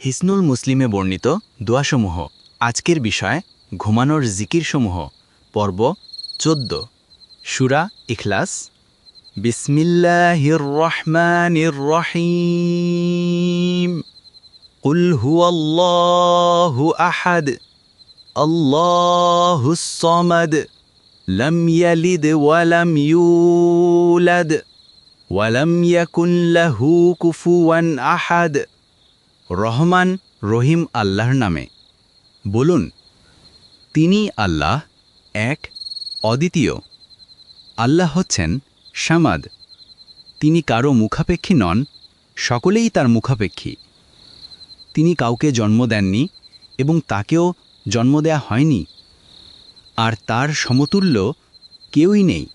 হিসনুল মুসলিমে বর্ণিত দোয়াসমূহ আজকের বিষয় ঘুমানোর জিকিরসমূহ পর্ব চোদ্দ সুরা ইখলাস বিসমিল্লাহির রহমানির রহিম قل هو الله أحد الله الصمد لم يلد ولم يولد ولم يكن له كفوا أحد রহমান রহিম আল্লাহর নামে। বলুন, তিনি আল্লাহ, এক, অদ্বিতীয়। আল্লাহ হচ্ছেন সামাদ। তিনি কারও মুখাপেক্ষী নন, সকলেই তার মুখাপেক্ষী। তিনি কাউকে জন্ম দেননি এবং তাকেও জন্ম দেয়া হয়নি। আর তার সমতুল্য কেউই নেই।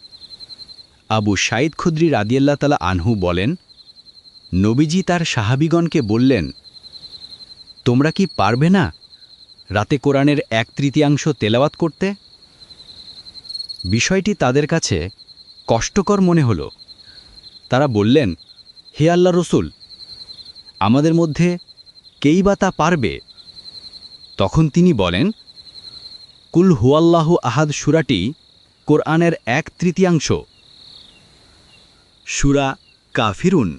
আবু সাইদ খুদ্রি রাদিয়াল্লাহ তালা আনহু বলেন, নবীজি তার সাহাবিগণকে বললেন তোমরা কি পারবে না রাতে কোরআনের এক তৃতীয়াংশ তেলাওয়াত করতে? বিষয়টি তাদের কাছে কষ্টকর মনে হল। তারা বললেন, হে আল্লাহ রসুল, আমাদের মধ্যে কেই বা তা পারবে? তখন তিনি বলেন, কুল হুয়াল্লাহু আহাদ সুরাটি কোরআনের এক তৃতীয়াংশ। সুরা কাফিরুন।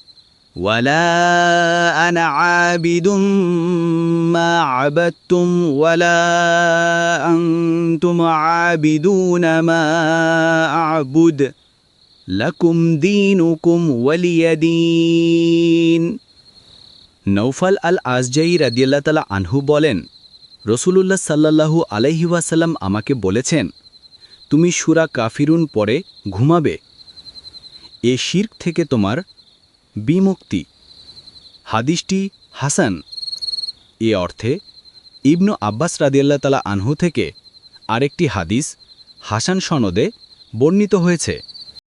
ولا أنا عابد ما عبدتم ولا أنتم عابدون ما أعبد لكم دينكم ولي دين নৌফাল আল আজজাই রাদিয়াল্লাহ তালা আনহু বলেন রসুলুল্লাহ সাল্লাল্লাহু আলাইহি ওয়াসাল্লাম আমাকে বলেছেন তুমি সুরা কাফিরুন পরে ঘুমাবে এ শির্ক থেকে তোমার বিমুক্তি। হাদিসটি হাসান। এ অর্থে ইবনু আব্বাস রাদিয়াল্লাহ তালা আনহু থেকে আরেকটি হাদিস হাসান সনদে বর্ণিত হয়েছে।